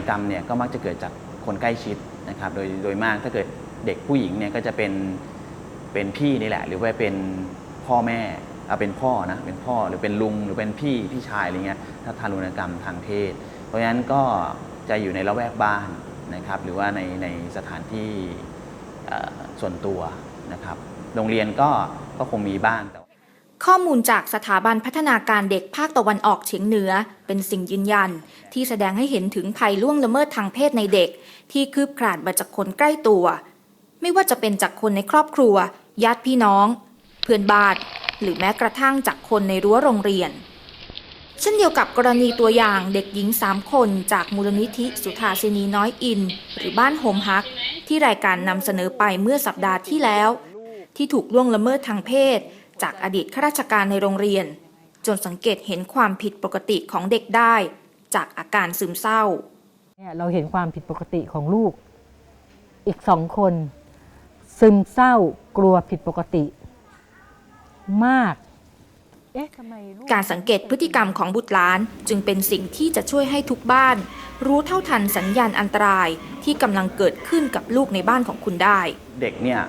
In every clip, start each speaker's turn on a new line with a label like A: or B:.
A: ณกรรมเนี่ยก็มักจะเกิดจากคนใกล้ชิดนะครับโดยโดยมากถ้าเกิดเด็กผู้หญิงเนี่ยก็จะเป็นเป็นพี่นี่แหละ หรือว่าเป็นพ่อแม่เอาเป็นพ่อนะเป็นพ่อหรือเป็นลุงหรือเป็นพี่พี่ชายอะไรเงี้ยถ้าทารุณกรรมทางเพศ เพราะฉะนั้นก็จะอยู่ในละแวกบ้านนะครับ หรือว่าในในสถานที่ส่วนตัวนะครับ โรงเรียนก็ก็คงมีบ้างแต่
B: ข้อมูลจากสถาบันพัฒนาการเด็กภาคตะวันออกเฉียงเหนือ เป็นสิ่งยืนยัน ที่แสดงให้เห็นถึงภัยล่วงละเมิดทางเพศในเด็ก ที่คืบคลานมาจากคนใกล้ตัว ไม่ว่าจะเป็นจากคนในครอบครัว ญาติพี่น้อง เพื่อนบ้านหรือแม้กระทั่งจากคนในรั้วโรงเรียน เช่นเดียวกับกรณีตัวอย่างเด็กหญิง 3 คนจากมูลนิธิสุธาสินีน้อยอิน หรือบ้านโฮมฮัก ที่รายการนำเสนอไปเมื่อสัปดาห์ที่แล้ว ที่ถูกล่วงละเมิดทางเพศ จากอดีตข้าราชการในโรงเรียน จนสังเกตเห็นความผิดปกติของเด็กได้ จากอาการซึมเศร้า
C: เนี่ยเราเห็นความผิดปกติของลูก อีกสองคน ซึมเศร้ากลัวผิดปกติ มาก เอ๊ะทำไมลูก
B: การสังเกตพฤติกรรมของบุตรหลานจึงเป็นสิ่งที่จะช่วยให้ทุกบ้าน รู้เท่าทันสัญญาณอันตรายที่กำลังเกิดขึ้นกับลูกในบ้านของคุณได้
A: เด็กเนี่ย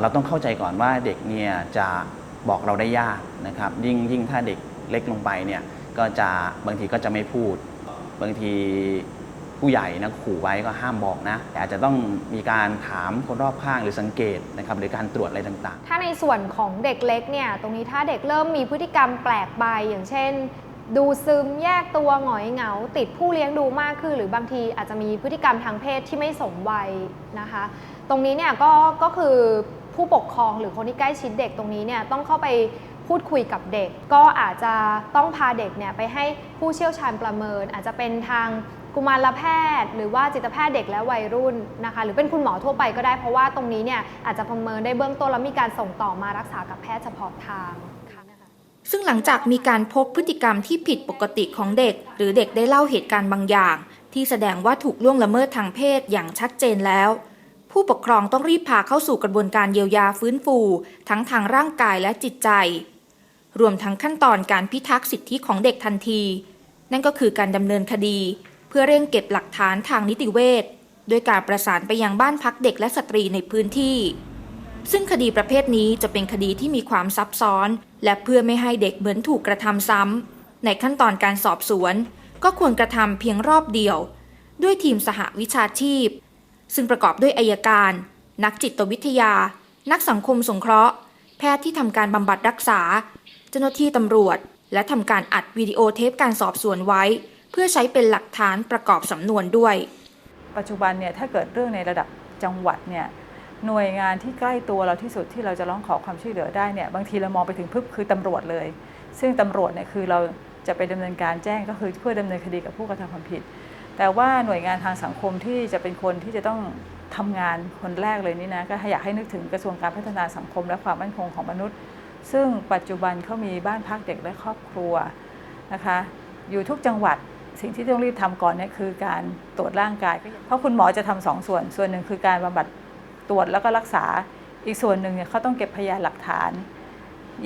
A: เราต้องเข้าใจก่อนว่าเด็กเนี่ยจะบอกเราได้ยากนะครับ ยิ่งยิ่งถ้าเด็กเล็กลงไปเนี่ยก็จะบางทีก็จะไม่พูด บางทีผู้ใหญ่นะขู่ไว้ก็ห้ามบอกนะ แต่อาจจะต้องมีการถามคนรอบข้างหรือสังเกตนะครับหรือการตรวจอะไรต่างๆ
D: ถ้าในส่วนของเด็กเล็กเนี่ยตรงนี้ถ้าเด็กเริ่มมีพฤติกรรมแปลกไปอย่างเช่น ดูซึมแยกตัวหงอยเหงา ติดผู้เลี้ยงดูมากขึ้น หรือบางทีอาจจะมีพฤติกรรมทางเพศที่ไม่สมวัยนะคะ ตรงนี้เนี่ยก็ก็คือผู้ปกครองหรือคนที่ใกล้ชิดเด็กตรงนี้เนี่ยต้องเข้าไปพูดคุยกับเด็ก ก็อาจจะต้องพาเด็กเนี่ยไปให้ผู้เชี่ยวชาญประเมิน อาจจะเป็นทางกุมารแพทย์ หรือว่าจิตแพทย์เด็กและวัยรุ่นนะคะ หรือเป็นคุณหมอทั่วไปก็ได้เพราะว่าตรงนี้เนี่ยอาจจะประเมินได้เบื้องต้นแล้วมีการส่งต่อมารักษากับแพทย์เฉพาะทาง
B: ซึ่งหลังจากมีการพบพฤติกรรมที่ผิดปกติของเด็ก หรือเด็กได้เล่าเหตุการณ์บางอย่าง ที่แสดงว่าถูกล่วงละเมิดทางเพศอย่างชัดเจนแล้ว ผู้ปกครองต้องรีบพาเข้าสู่กระบวนการเยียวยาฟื้นฟู ทั้งทางร่างกายและจิตใจ รวมทั้งขั้นตอนการพิทักษ์สิทธิของเด็กทันที นั่นก็คือการดำเนินคดี เพื่อเร่งเก็บหลักฐานทางนิติเวชด้วยการประสานไปยังบ้านพักเด็กและสตรีในพื้นที่ ซึ่งคดีประเภทนี้จะเป็นคดีที่มีความซับซ้อน และเพื่อไม่ให้เด็กเหมือนถูกกระทำซ้ำในขั้นตอนการสอบสวน ก็ควรกระทำเพียงรอบเดียว ด้วยทีมสหวิชาชีพ ซึ่งประกอบด้วยอายการ นักจิตวิทยา นักสังคมสงเคราะห์ แพทย์ที่ทำการบำบัดรักษา เจ้าหน้าที่ตำรวจ และทำการอัดวิดีโอเทปการสอบสวนไว้ เพื่อใช้เป็นหลักฐานประกอบสำนวนด้วย
E: ปัจจุบันเนี่ยถ้าเกิดเรื่องในระดับจังหวัดเนี่ยหน่วยงานที่ใกล้ตัวเราที่สุดที่เราจะร้องขอความช่วยเหลือได้เนี่ยบางทีเรามองไปถึงพึบคือตำรวจเลย ซึ่งตำรวจเนี่ยคือเราจะไปดำเนินการแจ้งก็คือเพื่อดำเนินคดีกับผู้กระทำความผิด แต่ว่าหน่วยงานทางสังคมที่จะเป็นคนที่จะต้องทำงานคนแรกเลยนี่นะก็อยากให้นึกถึงกระทรวงการพัฒนาสังคมและความมั่นคงของมนุษย์ ซึ่งปัจจุบันเขามีบ้านพักเด็กและครอบครัวนะคะอยู่ทุกจังหวัดสิ่งที่ต้องรีบทำก่อนเนี่ยคือการตรวจร่างกาย เพราะคุณหมอจะทำสองส่วน ส่วนหนึ่งคือการบำบัดตรวจแล้วก็รักษาอีกส่วนหนึ่งเนี่ยเขาต้องเก็บพยานหลักฐาน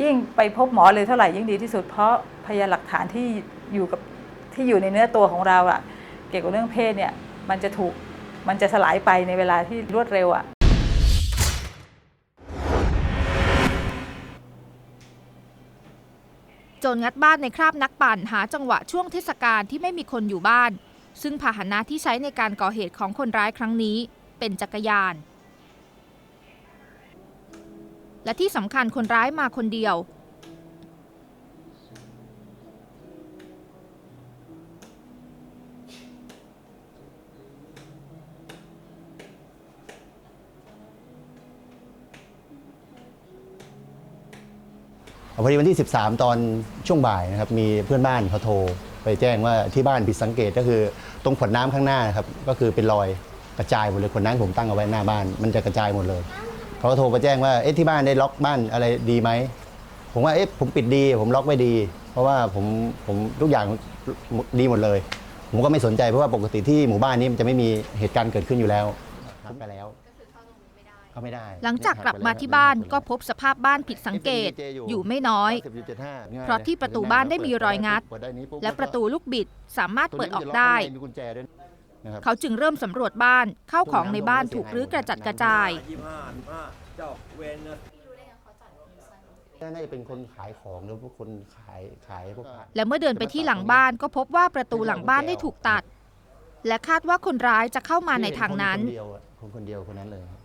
E: ยิ่งไปพบหมอเลยเท่าไหร่ยิ่งดีที่สุด เพราะพยานหลักฐานที่อยู่กับที่อยู่ในเนื้อตัวของเราอะ เกี่ยวกับเรื่องเพศเนี่ยมันจะถูกมันจะสลายไปในเวลาที่รวดเร็วอะ
B: โจรงัดบ้านในคราบนักปั่นหาจังหวะช่วงเทศกาลที่ไม่มีคนอยู่บ้าน ซึ่งพาหนะที่ใช้ในการก่อเหตุของคนร้ายครั้งนี้ เป็นจักรยาน และที่สำคัญคนร้ายมาคนเดียว
F: พอดีวันที่ 13 ตอนช่วงบ่ายนะครับมีเพื่อนบ้านเขาโทรไปแจ้งว่าที่บ้านผิดสังเกตก็คือตรงขวดน้ำข้างหน้านะครับก็คือเป็นรอยกระจายหมดเลยขวดน้ำผมตั้งเอาไว้หน้าบ้าน มันจะกระจายหมดเลยเขาก็โทรไปแจ้งว่าเอ๊ะที่บ้านได้ล็อกบ้านอะไรดีไหมผมว่าเอ๊ะผมปิดดี ผมล็อกไว้ดี เพราะว่าผมผมทุกอย่างดีหมดเลย ผมก็ไม่สนใจเพราะว่าปกติที่หมู่บ้านนี้มันจะไม่มีเหตุการณ์เกิดขึ้นอยู่แล้วทักไปแล้ว
B: หลังจากกลับมาที่บ้านก็พบสภาพบ้านผิดสังเกตอยู่ไม่น้อย เพราะที่ประตูบ้านได้มีรอยงัด และประตูลูกบิดสามารถเปิดออกได้
F: นะครับ
B: เขาจึงเริ่มสำรวจบ้านเข้าของในบ้านถูกรื้อกระจัดกระจาย
G: ยี่ห้าห้าเจ้าเวรนะ
F: น่าจะเป็นคนขายของหรือพวกคนขายขายพวก
B: และเมื่อเดินไปที่หลังบ้านก็พบว่าประตูหลังบ้านได้ถูกตัด และคาดว่าคนร้ายจะเข้ามาในทางนั้น
F: คนเดียวอะคนคนเดียวคนนั้นเลยครับ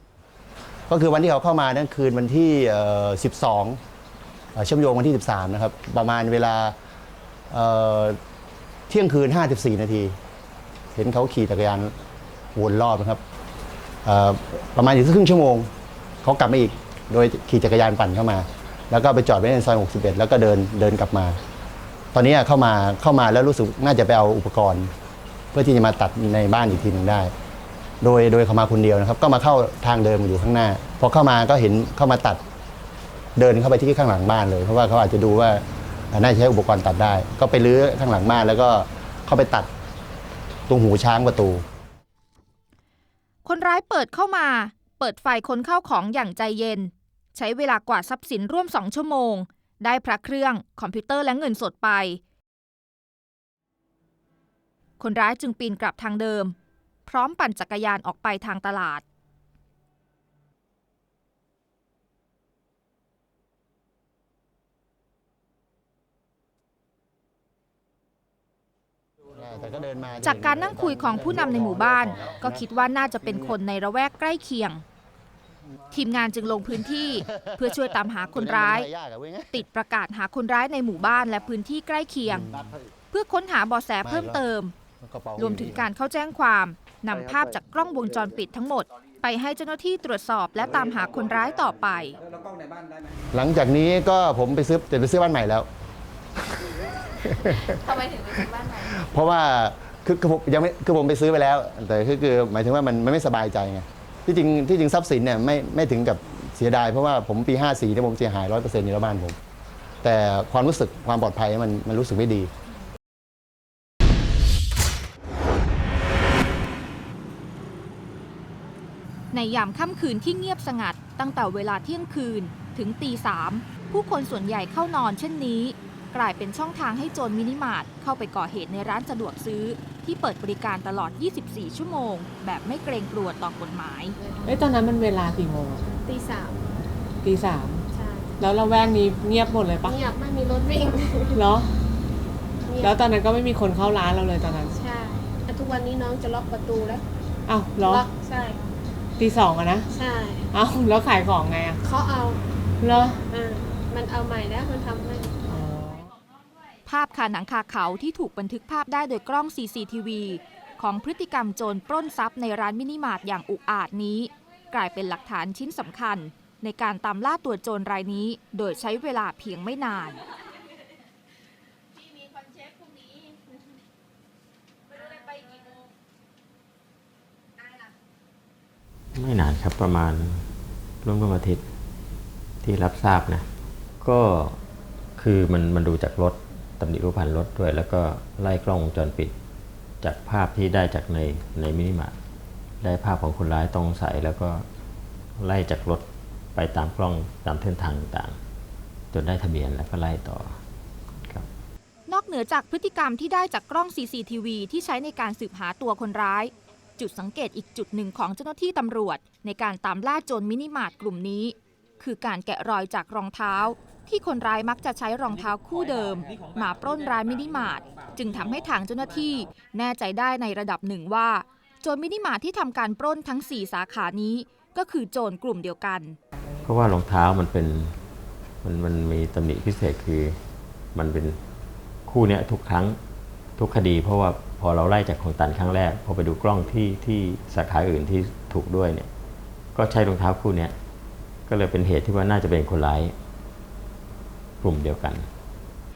F: ก็คือวันที่เขาเข้ามานั่นคืนวันที่ 12 เชื่อมโยงวันที่ 13 นะครับ ประมาณเวลาเที่ยงคืน 54 นาที เห็นเขาขี่จักรยานวนรอบนะครับประมาณอีกสักครึ่งชั่วโมงเขากลับมาอีก โดยขี่จักรยานปั่นเข้ามา แล้วก็ไปจอดไว้ในซอย 61 แล้วก็เดินเดินกลับมา ตอนนี้เข้ามาเข้ามาแล้วรู้สึกน่าจะไปเอาอุปกรณ์ เพื่อที่จะมาตัดในบ้านอีกทีหนึ่งได้ โดยโดยเขามาคนเดียวนะครับ ก็มาเข้าทางเดิมอยู่ข้างหน้าพอเข้ามาก็เห็นเข้ามาตัดเดินเข้าไปที่ข้างหลังบ้านเลย เพราะว่าเขาอาจจะดูว่าน่าจะใช้อุปกรณ์ตัดได้ ก็ไปรื้อข้างหลังบ้านแล้วก็เข้าไปตัดตรงหูช้างประตู
B: คนร้ายเปิดเข้ามา เปิดไฟคนเข้าของอย่างใจเย็น ใช้เวลากวาดทรัพย์สินร่วมสองชั่วโมง ได้พระเครื่องคอมพิวเตอร์และเงินสดไป คนร้ายจึงปีนกลับทางเดิม พร้อมปั่นจักรยานออกไปทางตลาด
F: แต่ก็เดินมา
B: จากการนั่งคุยของผู้นำในหมู่บ้าน ก็คิดว่าน่าจะเป็นคนในระแวกใกล้เคียง ทีมงานจึงลงพื้นที่เพื่อช่วยตามหาคนร้าย ติดประกาศหาคนร้ายในหมู่บ้านและพื้นที่ใกล้เคียง เพื่อค้นหาเบาะแสเพิ่มเติม รวมถึงการเข้าแจ้งความ นำภาพจากกล้องวงจรปิดทั้งหมด ไปให้เจ้าหน้าที่ตรวจสอบและตามหาคนร้ายต่อไป
F: หลังจากนี้ก็ผมไปซื้อจะไปซื้อบ้านใหม่แล้ว
D: ทำไมถึงไปซื้อบ้านใหม่
F: เพราะว่าคือคือผมยังไม่คือผมไปซื้อไปแล้ว แต่คือคือหมายถึงว่ามันมันไม่สบายใจไงที่จริงที่จริงทรัพย์สินเนี่ยไม่ไม่ถึงกับเสียดายเพราะว่าผมปี 54เนี่ยผมเสียหายร้อยเปอร์เซ็นต์ในบ้านผม แต่ความรู้สึกความปลอดภัยมันมันรู้สึกไม่ดี
B: ในยามค่ำคืนที่เงียบสงัด ตั้งแต่เวลาเที่ยงคืนถึงตีสามผู้คนส่วนใหญ่เข้านอนเช่นนี้ กลายเป็นช่องทางให้โจรมินิมาร์ทเข้าไปก่อเหตุในร้านสะดวกซื้อ ที่เปิดบริการตลอด 24 ชั่วโมง แบบไม่เกรงกลัวต่อกฎหมาย
C: เอ้ยตอนนั้นมันเวลากี่โมง
H: ตีสาม
C: ตีสาม
H: ใช่
C: แล้วเราแวกนี้เงียบหมดเลยปะ
H: เงียบไม่มีรถวิ่ง
C: เหรอ
H: เงีย
C: แล้ว
H: บ
C: ตอนนั้นก็ไม่มีคนเข้าร้านเราเลยตอนนั้น
H: ใช่แต่ทุกวันนี้น้องจะล็อกประตูแล้ว
C: อ้าวเหรอ
H: ล็อกใช่
C: ตีสองอะนะ
H: ใช่
C: อ้าวแล้วขายของไงอะ
H: เขาเอา
C: เหรอ
H: อ่ามันเอาใหม่แล้วมันทำให้
C: อ๋อ
B: ภาพคาหนังคาเขาที่ถูกบันทึกภาพได้โดยกล้อง CCTV ของพฤติกรรมโจรปล้นทรัพย์ในร้านมินิมาร์ทอย่างอุกอาจนี้ กลายเป็นหลักฐานชิ้นสำคัญ ในการตามล่าตัวโจรรายนี้ โดยใช้เวลาเพียงไม่นาน
I: ไม่นานครับประมาณร่วมร่วมอาทิตย์ที่รับทราบนะ ก็คือมันมันดูจากรถตำหนิรูปพันธ์รถด้วย แล้วก็ไล่กล้องวงจรปิด จากภาพที่ได้จากในในมินิมาร์ทได้ภาพของคนร้ายต้องใส่แล้วก็ไล่จากรถไปตามกล้องตามเส้นทางต่างจนได้ทะเบียนแล้วก็ไล่ต่อครับ
B: นอกเหนือจากพฤติกรรมที่ได้จากกล้อง CCTV ที่ใช้ในการสืบหาตัวคนร้าย จุดสังเกตอีกจุดหนึ่งของเจ้าหน้าที่ตำรวจ ในการตามล่าโจรมินิมาร์ทกลุ่มนี้ คือการแกะรอยจากรองเท้า ที่คนร้ายมักจะใช้รองเท้าคู่เดิม มาปล้นร้านมินิมาร์ทจึงทำให้ทางเจ้าหน้าที่แน่ใจได้ในระดับหนึ่งว่า โจรมินิมาร์ทที่ทำการปล้นทั้ง 4 สาขานี้ก็คือโจรกลุ่มเดียวกัน
I: เพราะว่ารองเท้ามันเป็นมันมันมีตำหนิพิเศษคือมันเป็นคู่เนี้ยทุกครั้ง ทุกคดีเพราะว่าพอเราไล่จากของตันครั้งแรก พอไปดูกล้องที่ที่สาขาอื่นที่ถูกด้วยเนี่ย ก็ใช้รองเท้าคู่เนี้ยก็เลยเป็นเหตุที่ว่าน่าจะเป็นคนร้ายกลุ่มเดียวกัน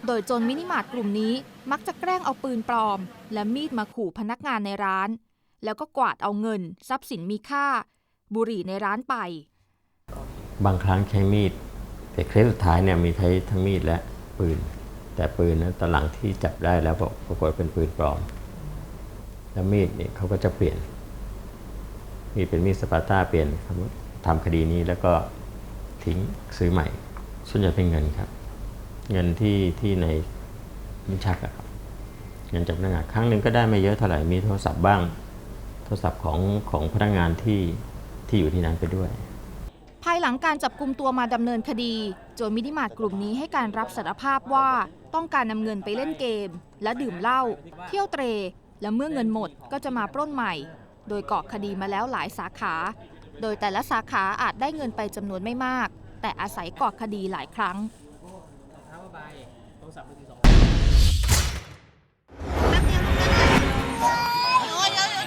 B: โดยโจรมินิมาร์ทกลุ่มนี้มักจะแกล้งเอาปืนปลอม และมีดมาขู่พนักงานในร้าน แล้วก็กวาดเอาเงิน ทรัพย์สินมีค่า บุหรี่ในร้านไป
I: บางครั้งใช้มีด แต่เคสสุดท้ายเนี่ยมีใช้ทั้งมีดและปืน แต่ปืนนะตอนหลังที่จับได้แล้วบอกปรากฏเป็นปืนปลอม แล้วมีดเนี่ยเขาก็จะเปลี่ยน มีดเป็นมีดสปาร์ต้าเปลี่ยนครับทำคดีนี้แล้วก็ทิ้งซื้อใหม่ ส่วนใหญ่เป็นเงินครับ เงินที่ที่ในลิ้นชักอะครับเงินจากพนักงานครั้งหนึ่งก็ได้ไม่เยอะเท่าไหร่มีโทรศัพท์บ้าง โทรศัพท์ของของพนักงานที่ที่อยู่ที่นั้นไปด้วย
B: ภายหลังการจับกลุ่มตัวมาดำเนินคดี โจมินิมาร์กลุ่มนี้ให้การรับสารภาพว่า ต้องการนำเงินไปเล่นเกม และดื่มเหล้าเที่ยวเตร และเมื่อเงินหมดก็จะมาปล้นใหม่ โดยเกาะคดีมาแล้วหลายสาขา โดยแต่ละสาขาอาจได้เงินไปจำนวนไม่มาก แต่อาศัยเกาะคดีหลายครั้ง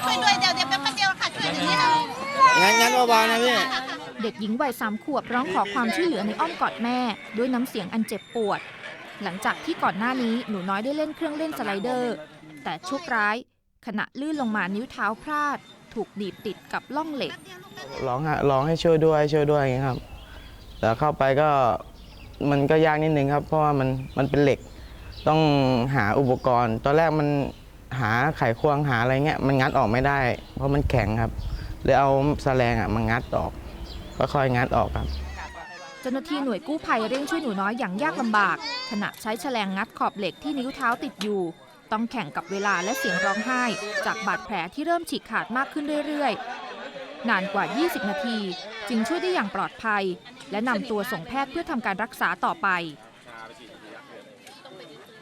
J: ช่วยด้วยเดี๋ยวเดี๋ยวแป๊บเดียวค่ะช่วยอย่างนี้นะ
G: งั้นงั้นเบาๆนะพี่
B: เด็กหญิงวัยสามขวบร้องขอความช่วยเหลือในอ้อมกอดแม่ ด้วยน้ำเสียงอันเจ็บปวด หลังจากที่ก่อนหน้านี้หนูน้อยได้เล่นเครื่องเล่นสไลเดอร์ แต่โชคร้าย ขณะลื่นลงมานิ้วเท้าพลาด ถูกดีบติดกับล่องเหล็ก
K: ร้องฮะร้องให้ช่วยด้วยช่วยด้วยอย่างเงี้ยครับ แต่เข้าไปก็มันก็ยากนิดนึงครับ เพราะว่ามันมันเป็นเหล็ก ต้องหาอุปกรณ์ ตอนแรกมันหาไขควงหาอะไรเงี้ยมันงัดออกไม่ได้ เพราะมันแข็งครับเลยเอาแสแลงอะมางัดออกค่อยๆงัดออกครับ
B: เจ้าหน้าที่หน่วยกู้ภัยเร่งช่วยหนูน้อยอย่างยากลำบาก ขณะใช้แฉลงงัดขอบเหล็กที่นิ้วเท้าติดอยู่ ต้องแข่งกับเวลาและเสียงร้องไห้ จากบาดแผลที่เริ่มฉีกขาดมากขึ้นเรื่อยๆ นานกว่า 20 นาที จึงช่วยได้อย่างปลอดภัย และนำตัวส่งแพทย์เพื่อทำการรักษาต่อไป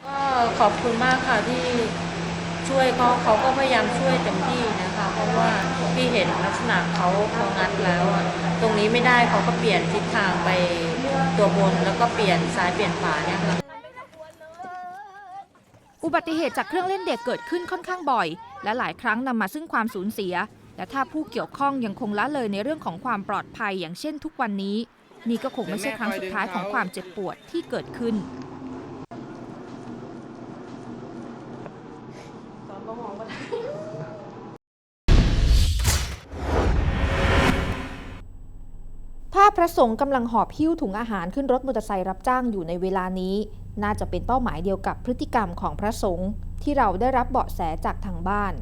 L: ก็ขอบคุณมากค่ะที่ ช่วยเขาเขาก็พยายามช่วยเต็มที่นะคะ เพราะว่าพี่เห็นลักษณะเขาเขางัดแล้วอะตรงนี้ไม่ได้เขาก็เปลี่ยนทิศทางไปตัวบนแล้วก็เปลี่ยนซ้ายเปลี่ยนขวาเนี่ยค่ะ
B: อุบัติเหตุจากเครื่องเล่นเด็กเกิดขึ้นค่อนข้างบ่อย และหลายครั้งนำมาซึ่งความสูญเสีย และถ้าผู้เกี่ยวข้องยังคงละเลยในเรื่องของความปลอดภัยอย่างเช่นทุกวันนี้ นี่ก็คงไม่ใช่ครั้งสุดท้ายของความเจ็บปวดที่เกิดขึ้น ระสงฆ์กำลังหอบหิ้วถุงอาหารขึ้นรถมอเตอร์ไซค์รับจ้างอยู่ในเวลานี้ น่าจะเป็นเป้าหมายเดียวกับพฤติกรรมของพระสงฆ์ที่เราได้รับเบาะแสจากทางบ้าน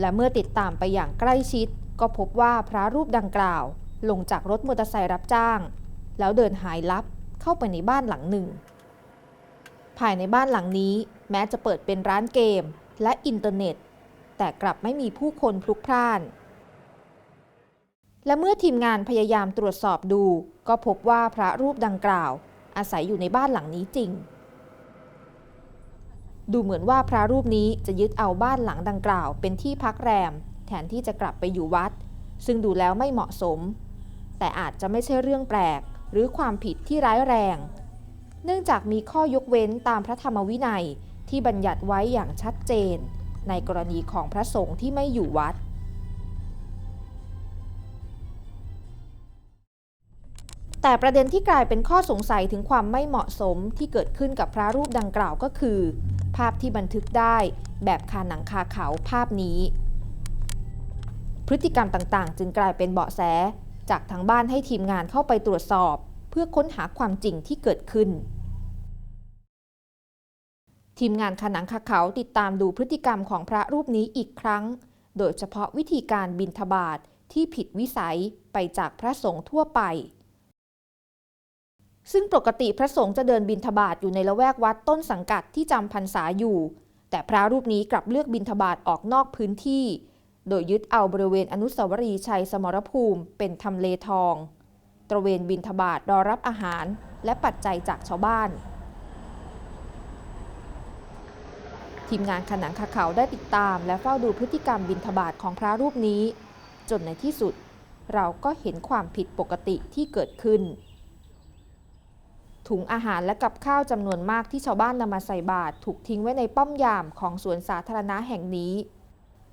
B: และเมื่อติดตามไปอย่างใกล้ชิด ก็พบว่าพระรูปดังกล่าว ลงจากรถมอเตอร์ไซค์รับจ้าง แล้วเดินหายลับเข้าไปในบ้านหลังหนึ่ง ภายในบ้านหลังนี้ แม้จะเปิดเป็นร้านเกมและอินเทอร์เน็ต แต่กลับไม่มีผู้คนพลุกพล่าน และเมื่อทีมงานพยายามตรวจสอบดู ก็พบว่าพระรูปดังกล่าว อาศัยอยู่ในบ้านหลังนี้จริง ดูเหมือนว่าพระรูปนี้จะยึดเอาบ้านหลังดังกล่าว เป็นที่พักแรม แทนที่จะกลับไปอยู่วัด ซึ่งดูแล้วไม่เหมาะสม แต่อาจจะไม่ใช่เรื่องแปลก หรือความผิดที่ร้ายแรง เนื่องจากมีข้อยกเว้นตามพระธรรมวินัยที่บัญญัติไว้อย่างชัดเจน ในกรณีของพระสงฆ์ที่ไม่อยู่วัด แต่ประเด็นที่กลายเป็นข้อสงสัยถึงความไม่เหมาะสมที่เกิดขึ้นกับพระรูปดังกล่าวก็คือ ภาพที่บันทึกได้แบบคาหนังคาเขาภาพนี้ พฤติกรรมต่างๆ จึงกลายเป็นเบาะแส จากทางบ้านให้ทีมงานเข้าไปตรวจสอบ เพื่อค้นหาความจริงที่เกิดขึ้น ทีมงานคาหนังคาเขาติดตามดูพฤติกรรมของพระรูปนี้อีกครั้ง โดยเฉพาะวิธีการบินทบาทที่ผิดวิสัยไปจากพระสงฆ์ทั่วไป ซึ่งปกติพระสงฆ์จะเดินบินทบาทอยู่ในละแวกวัดต้นสังกัดที่จำพรรษาอยู่ แต่พระรูปนี้กลับเลือกบินทบาทออกนอกพื้นที่ โดยยึดเอาบริเวณอนุสาวรีย์ชัยสมรภูมิเป็นทำเลทอง ตระเวนบินทบาทรอรับอาหารและปัจจัยจากชาวบ้าน ทีมงานขนังคาเขาได้ติดตาม และเฝ้าดูพฤติกรรมบินทบาทของพระรูปนี้ จนในที่สุด เราก็เห็นความผิดปกติที่เกิดขึ้น ถุงอาหารและกับข้าวจำนวนมากที่ชาวบ้านนำมาใส่บาตรถูกทิ้งไว้ในป้อมยามของสวนสาธารณะแห่งนี้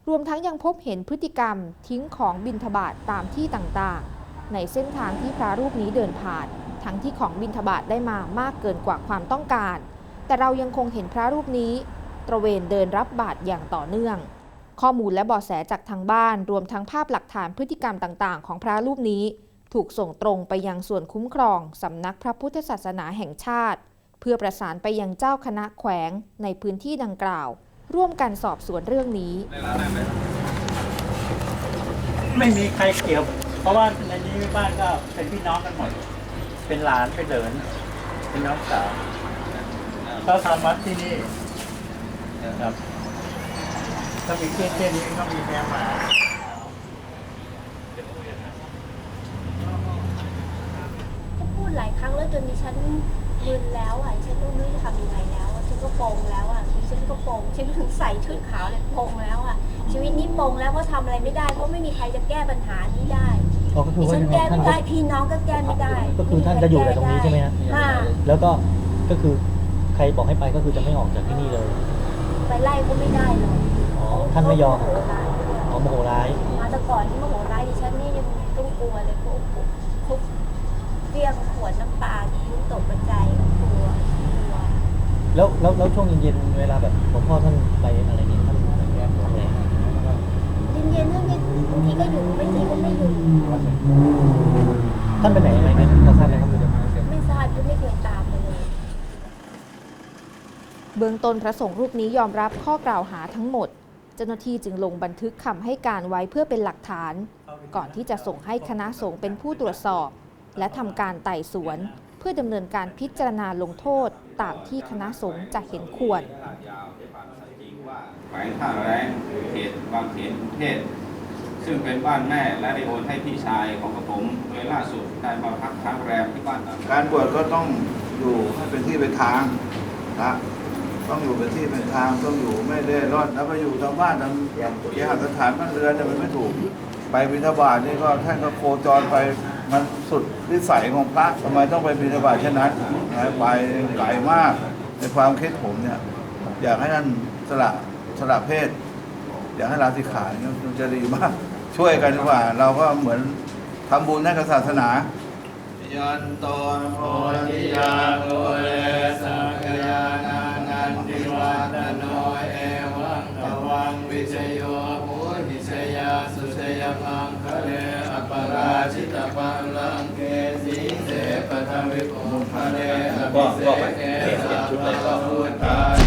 B: รวมทั้งยังพบเห็นพฤติกรรมทิ้งของบินทบาทตามที่ต่างๆ ในเส้นทางที่พระรูปนี้เดินผ่าน ทั้งที่ของบินทบาทได้มามากเกินกว่าความต้องการ แต่เรายังคงเห็นพระรูปนี้ ตระเวนเดินรับบาตรอย่างต่อเนื่อง ข้อมูลและเบาะแสจากทางบ้าน รวมทั้งภาพหลักฐานพฤติกรรมต่างๆ ของพระรูปนี้ ถูกส่งตรงไปยังส่วนคุ้มครองสำนักพระพุทธศาสนาแห่งชาติ เพื่อประสานไปยังเจ้าคณะแขวงในพื้นที่ดังกล่าว ร่วมกันสอบสวนเรื่องนี้
M: ไม่มีใครเกี่ยว เพราะว่าในนี้บ้านก็เป็นพี่น้องกันหมด เป็นหลานเป็นเหลินเป็นน้องสาวเขาทำวัดที่นี่นะครับถ้ามีเคสเช่นนี้ก็มีแมวหมา
H: ก็พูด หลายครั้งแล้วจนดิฉันมึนแล้วอะดิฉันก็ไม่รู้จะทำยังไงแล้วอะฉันก็โปงแล้วอะดิฉันก็โปงฉันถึงใส่ชุดขาวเลยโปงแล้วอะชีวิตนี้โปงแล้วเพราะทำอะไรไม่ได้เพราะไม่มีใครจะแก้ปัญหานี้ได้
N: อ๋อก็คือ
H: ดิ
N: ว่า
H: ฉัน
N: ยังไง
H: แก้
N: ท่าน
H: ไม่
N: ก็
H: ได้พี่น้องก็แก้ไม่ได้
N: ก็คือท่านจะอยู่แต่ตรงนี้ใช่ไหมฮะ
H: ค่ะ
N: แล้วก็ก็คือใครบอกให้ไปก็คือจะไม่ออกจากที่นี่เลย
H: ไปไล่ก็ไม่ได้หรอก
N: อ๋อท่านไม่ยอม
H: โหดร้าย
N: อ๋อโมโหร้าย
H: มาแต่ก่อนที่โมโหร้ายดิฉันนี่ยังต้องกลัวเลยพวกทุกเรียงขวดน้ำปลาทิ้งตกกระจายก็กลัวกลัว
N: แล้วแล้วแล้วช่วงเย็นๆเวลาแบบหลวงพ่อท่านไปอะไรเนี่ยท่านทำอะไร
H: เย็นๆท่านก็บางทีก็อยู่บางทีก็ไม่อยู่
N: ท่านไปไหนอะไรไหมพอทราบไหมครับคุณเดียว
H: ไม่ทราบก็ไม่เคยตามไปเลย
B: เบื้องต้นพระสงฆ์รูปนี้ยอมรับข้อกล่าวหาทั้งหมด เจ้าหน้าที่จึงลงบันทึกคำให้การไว้เพื่อเป็นหลักฐาน ก่อนที่จะส่งให้คณะสงฆ์เป็นผู้ตรวจสอบ และทำการไต่สวนเพื่อดำเนินการพิจารณาลงโทษตามที่คณะสงฆ์จะเห็นควร
O: แขวงท่าแรงเขตบางเขนกรุงเทพซึ่งเป็นบ้านแม่และได้โอนให้พี่ชายของกระผมโดยล่าสุดได้มาพักค้างแรมที่บ้านต่าง
G: การบวชก็ต้องอยู่ให้เป็นที่เป็นทางนะต้องอยู่เป็นที่เป็นทางต้องอยู่ไม่เล่ร่อนแล้วไปอยู่ตามบ้านตามเคหสถานบ้านเรือนเนี่ยมันไม่ถูก ไปบิณฑบาตนี่ก็ท่านก็โคจรไปมันสุด วิสัยของพระทำไมต้องไปบิณฑบาตเช่นนั้นนะไปไกลมากในความคิดผมเนี่ย อยากให้ท่านสละสละเพศ อยากให้ลาสิกขาเนี่ยมันจะดีมาก ช่วยกันดีกว่า เราก็เหมือนทำบุญให้กับศาสนายันโตโพธิยาโกเลสักยานานันติวัตโน ชิตปัลลังเกสีเสปทวิปุคะเนอภิเสกเกสัพพะพุทธ